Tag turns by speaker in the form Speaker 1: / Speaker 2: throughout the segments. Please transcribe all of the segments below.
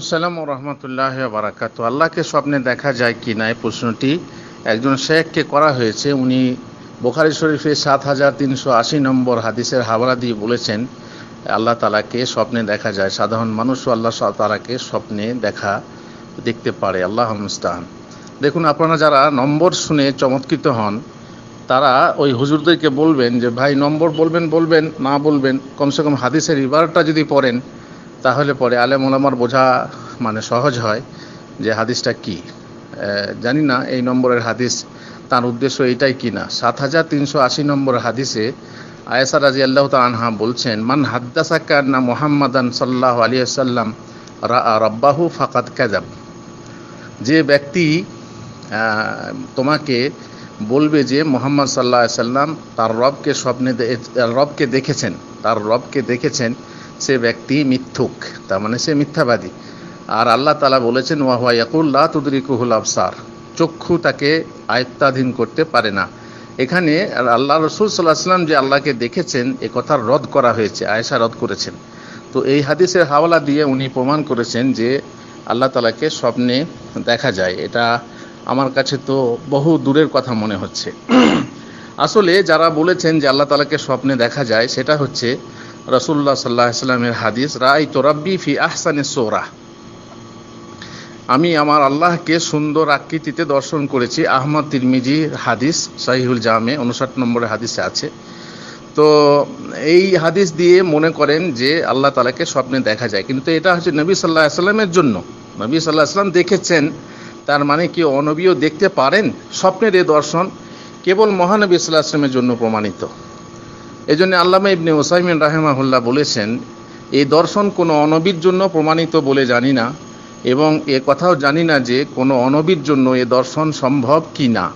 Speaker 1: আসসালাম রহমতুল্লাহ বারাকাত আল্লাহকে স্বপ্নে দেখা যায় কি না এই প্রশ্নটি একজন শেখকে করা হয়েছে। উনি বোখারি শরীফে সাত হাজার তিনশো আশি নম্বর হাদিসের হাওড়া দিয়ে বলেছেন, আল্লাহ তালাকে স্বপ্নে দেখা যায়। সাধারণ মানুষও আল্লাহ তালাকে স্বপ্নে দেখা দেখতে পারে। আল্লাহ মুস্তাহান। দেখুন, আপনারা যারা নম্বর শুনে চমৎকৃত হন, তারা ওই হুজুরদেরকে বলবেন যে, ভাই, নম্বর বলবেন বলবেন, না বলবেন। কমসে কম হাদিসের রিবারটা যদি পড়েন তাহলে পরে আলেম ওলামার বোঝা মানে সহজ হয় যে হাদিসটা কি। জানি না এই নম্বরের হাদিস তার উদ্দেশ্য এইটাই কি না। সাত হাজার তিনশো আশি নম্বর হাদিসে আয়েসা রাজি আল্লাহ আনহা বলছেন, মান হাদ্দাসা কান্না মোহাম্মদান সাল্লাহ আলী সাল্লাম রব্বাহু ফাকাত কাজাব যে ব্যক্তি তোমাকে বলবে যে মোহাম্মদ সাল্লাহ সাল্লাম তার রবকে স্বপ্নে রবকে দেখেছেন, তার রবকে দেখেছেন সে ব্যক্তি মিথ্যুক, তার মানে সে মিথ্যাবাদী। আর আল্লাহ তালা বলেছেন ওয়াহুয়া ইয়াকুল্লাহ তুদরিকুহুল আফসার চক্ষু তাকে আয়ত্তাধীন করতে পারে না। এখানে আল্লাহ রসুল সাল্লাহ সাল্লাম যে আল্লাহকে দেখেছেন, এ কথার রদ করা হয়েছে, আয়েশা রদ করেছেন। তো এই হাদিসের হাওলা দিয়ে উনি প্রমাণ করেছেন যে আল্লাহ তালাকে স্বপ্নে দেখা যায়। এটা আমার কাছে তো বহু দূরের কথা মনে হচ্ছে। আসলে যারা বলেছেন যে আল্লাহ তালাকে স্বপ্নে দেখা যায়, সেটা হচ্ছে রসুল্লাহ সাল্লাহ ইসলামের হাদিস রাই তোরাব্বি ফি আহসানে সোরা। আমি আমার আল্লাহকে সুন্দর আকৃতিতে দর্শন করেছি। আহমদ তিরমিজি হাদিস, সাহিহুল জামে, উনষাট নম্বরের হাদিসে আছে। তো এই হাদিস দিয়ে মনে করেন যে আল্লাহ তালাকে স্বপ্নে দেখা যায়। কিন্তু এটা হচ্ছে নবী সাল্লাহ আসলামের জন্য। নবী সাল্লাহ আসলাম দেখেছেন, তার মানে কি অনবীও দেখতে পারেন? স্বপ্নের এ দর্শন কেবল মহানবী সাল্লাহ আসলামের জন্য প্রমাণিত। এই জন্য আল্লামা ইবনে ওসাইমিন রাহেমাহুল্লাহ বলেছেন, এই দর্শন কোনো অনবীর জন্য প্রমাণিত বলে জানি না, এবং এ কথাও জানি না যে কোনো অনবীর জন্য এ দর্শন সম্ভব কি না।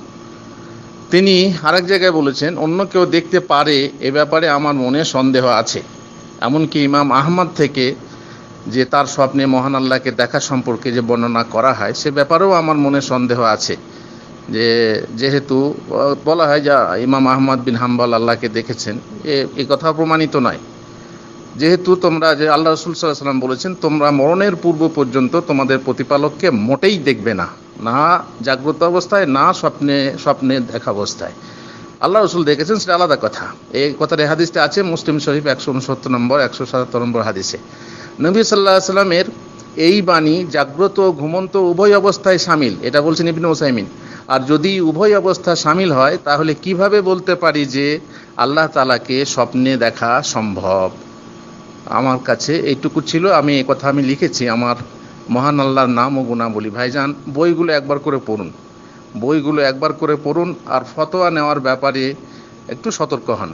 Speaker 1: তিনি আরেক জায়গায় বলেছেন, অন্য কেউ দেখতে পারে এ ব্যাপারে আমার মনে সন্দেহ আছে। এমনকি ইমাম আহমদ থেকে যে তার স্বপ্নে মহান আল্লাহকে দেখা সম্পর্কে যে বর্ণনা করা হয়, সে ব্যাপারেও আমার মনে সন্দেহ আছে। যে যেহেতু বলা হয় যা ইমাম আহমদ বিন হাম্বাল আল্লাহকে দেখেছেন, এ কথা প্রমাণিত নয়। যেহেতু তোমরা যে আল্লাহ রসুল সাল্লাম বলেছেন, তোমরা মরণের পূর্ব পর্যন্ত তোমাদের প্রতিপালককে মোটেই দেখবে না। না জাগ্রত অবস্থায়, না স্বপ্নে স্বপ্নে দেখা অবস্থায়। আল্লাহ রসুল দেখেছেন, সেটা আলাদা কথা। এই কথার হাদিসটা আছে মুসলিম শরীফ একশো উনসত্তর নম্বর, একশো সাতাত্তর নম্বর হাদিসে। নবী সাল্লাহ সাল্লামের এই বাণী জাগ্রত ঘুমন্ত উভয় অবস্থায় সামিল। এটা বলছেন ইবিন ওসাইমিন আর যদি উভয় অবস্থা সামিল হয়, তাহলে কীভাবে বলতে পারি যে আল্লাহ তালাকে স্বপ্নে দেখা সম্ভব? আমার কাছে এইটুকু ছিল। আমি এ কথা আমি লিখেছি। আমার মহান আল্লাহর নাম ও গুণাবলী। ভাইজান, বইগুলো একবার করে পড়ুন। বইগুলো একবার করে পড়ুন আর ফতোয়া নেওয়ার ব্যাপারে একটু সতর্ক হন।